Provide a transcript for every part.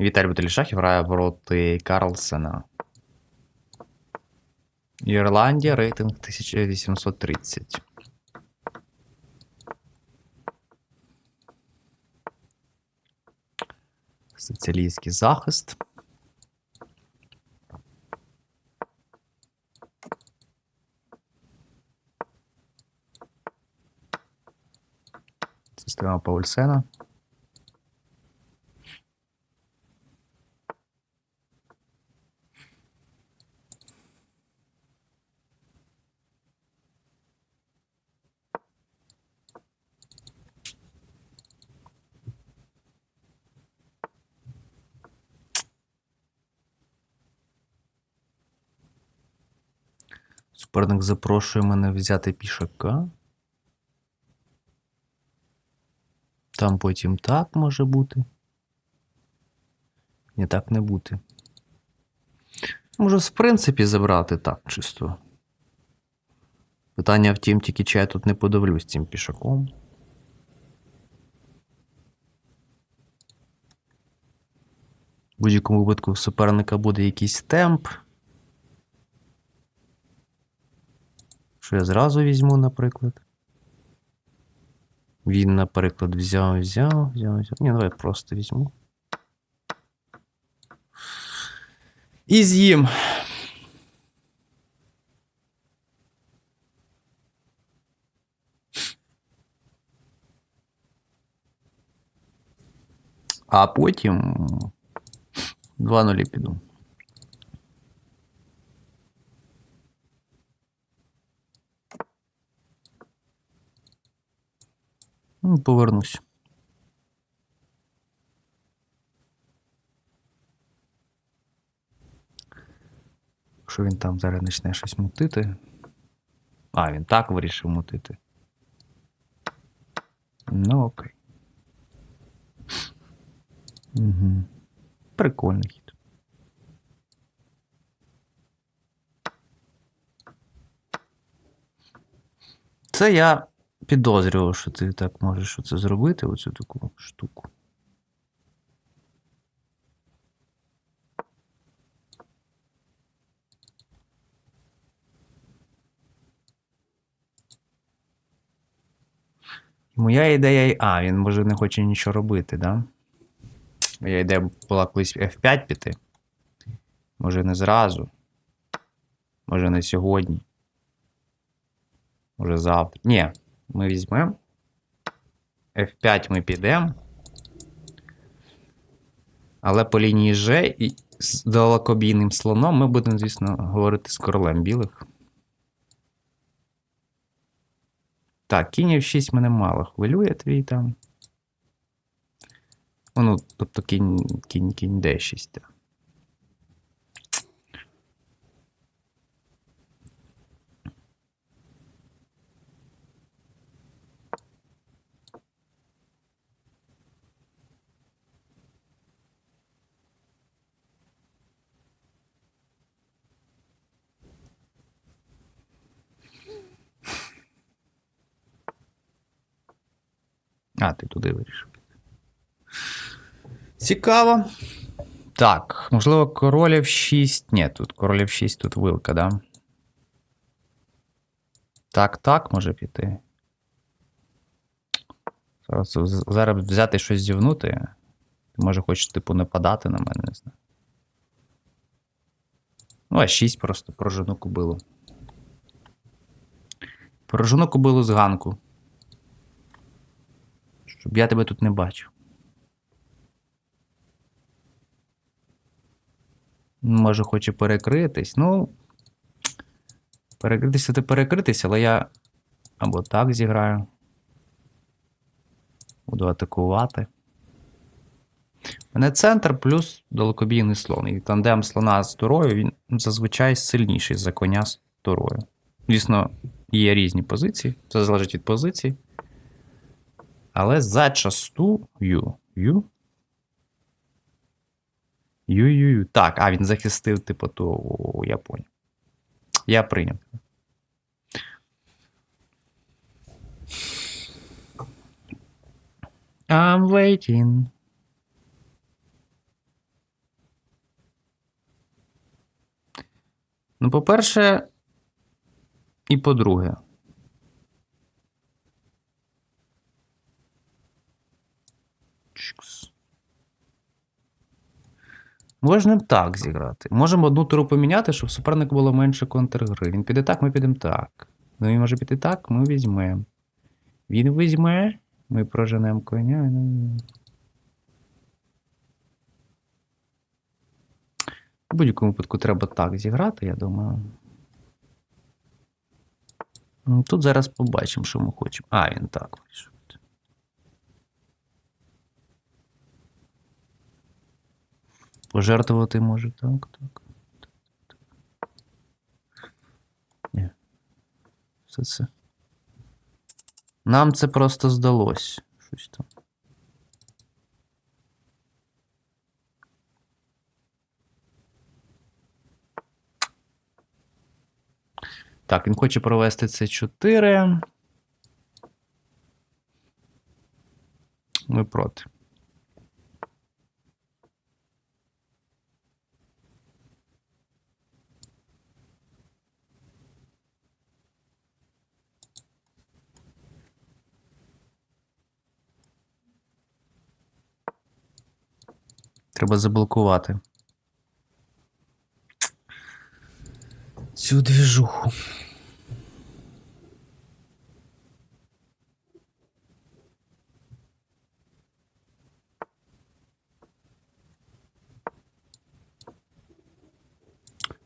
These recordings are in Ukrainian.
Віталій Баталішахів грає проти Карлсена. Ірландія, рейтинг 1830. Соціалістський захист. Система Паульсена. Суперник запрошує мене взяти пішака. Там потім так може бути. Ні, так не бути. Можу, в принципі, забрати так чисто. Питання втім, тільки чи я тут не подивлюсь цим пішаком. В будь-якому випадку в суперника буде якийсь темп. Що я зразу візьму, наприклад. Він, наприклад, взяв, взяв, взяв, взяв. Ні, давай просто візьму. І з'їм. А потім 2-0 піду. Ну, повернусь. Якщо він там зараз почне щось мутити. А, він так вирішив мутити. Ну, окей. Угу. Прикольний хід. Це я підозрював, що ти так можеш оце зробити, оцю таку штуку. Моя ідея. А, він може не хоче нічого робити, да? Моя ідея була колись F5 піти. Може не зразу. Може не сьогодні. Може завтра. Ні, ми візьмемо. F5 ми підемо. Але по лінії G і з далекобійним слоном ми будемо, звісно, говорити з королем білих. Так, кінь F6 мене мало хвилює твій там. Ну, тобто кінь, кінь, кінь D6. Так. А, ти туди вирішив. Цікаво. Так, можливо, королів 6. Ні, тут королів 6, тут вилка, да? Так, так, може піти. Зараз, зараз взяти щось зівнути. Ти може хочеш, типу, нападати на мене, не знаю. Ну, а 6 просто прожену кобилу. Прожену кобилу з ганку. Щоб я тебе тут не бачив. Може, хоче перекритись. Ну. Перекритися ти перекритись, але я або так зіграю. Буду атакувати. У мене центр плюс далекобійний слон. І тандем слона з турою, він зазвичай сильніший за коня з турою. Звісно, є різні позиції, це залежить від позиції. Але зачастую. Ю? Ю-ю-ю. Так, а він захистив, типу, ту я поняв. Я прийняв. I'm waiting. Ну, по-перше, і по-друге. Можна б так зіграти. Можемо одну туру поміняти, щоб суперник було менше контргри. Він піде так, ми підемо так. Ну, він може піти так, ми візьмемо. Він візьме, ми проженемо коня. В будь-якому випадку треба так зіграти, я думаю. Ну, Тут зараз побачимо, що ми хочемо. А, він так вийшов. Пожертвувати може, так, так. Ні. Все це. Нам це просто здалось. Щось там. Так, він хоче провести це 4. Ми проти. Треба заблокувати. Цю двіжуху.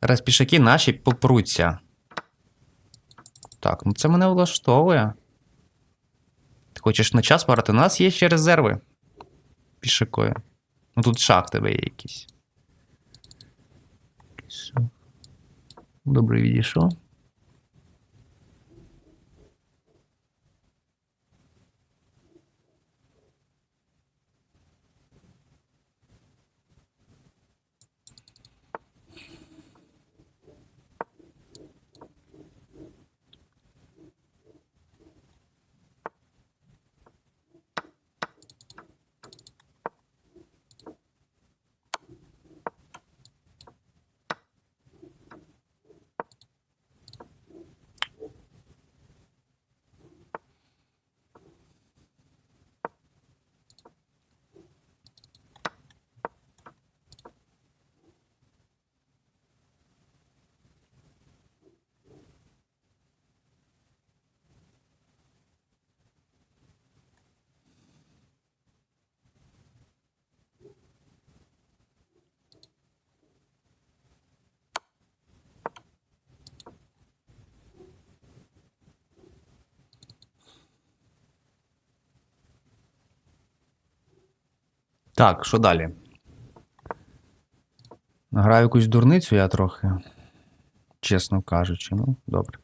Раз пішаки наші попруться. Так, ну це мене влаштовує. Ти хочеш на час парити? У нас є ще резерви. Пішакою. Ну тут шах тебе є якийсь. Добре відійшов. Так, що далі? Граю якусь дурницю я трохи. Чесно кажучи, ну, добре.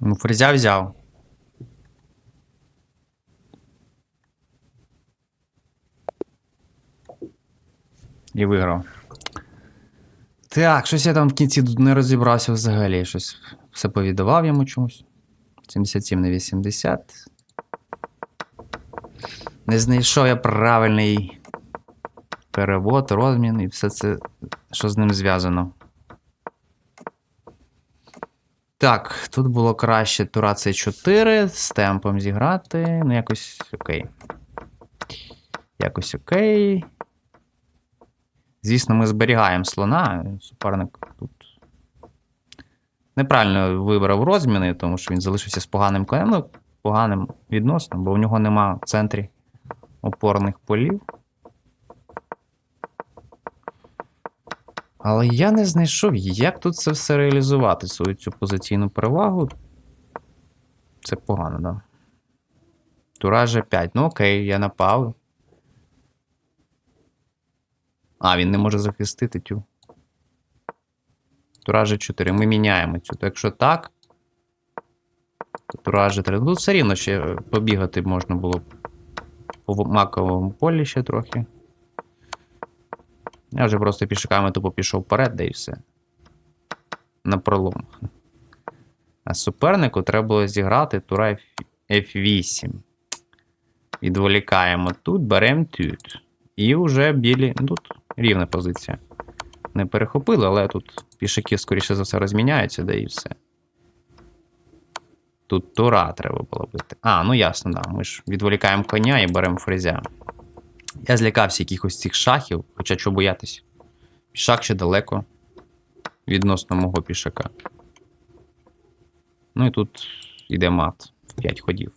Ну, фрезя взяв. І виграв. Так, щось я там в кінці не розібрався взагалі. Щось все повідавав йому чомусь. 77 на 80. Не знайшов я правильний перевод, розмін і все це, що з ним зв'язано. Так, тут було краще Тура C4 з темпом зіграти. Ну, якось окей. Якось окей. Звісно, ми зберігаємо слона. Суперник тут неправильно вибрав розміни, тому що він залишився з поганим конем. Ну, поганим відносно, бо у нього нема в центрі опорних полів. Але я не знайшов, як тут це все реалізувати, свою цю позиційну перевагу. Це погано, да. Тура G5. Ну окей, я напав. А, він не може захистити цю. Тура G4. Ми міняємо цю. То якщо так. То Тура G3. Ну, Тут все рівно ще побігати можна було б по маковому полі ще трохи. Я вже просто пішаками тупо пішов вперед, да і все. На пролом. А супернику треба було зіграти тура F8. Відволікаємо тут, беремо тут. І вже білі. Ну, тут рівна позиція. Не перехопили, але тут пішаки, скоріше за все, розміняються, да і все. Тут тура треба було бити. А, ну ясно, да. Ми ж відволікаємо коня і беремо фрезя. Я злякався якихось цих шахів, хоча чого боятись. Пішак ще далеко відносно мого пішака. Ну і тут іде мат в 5 ходів.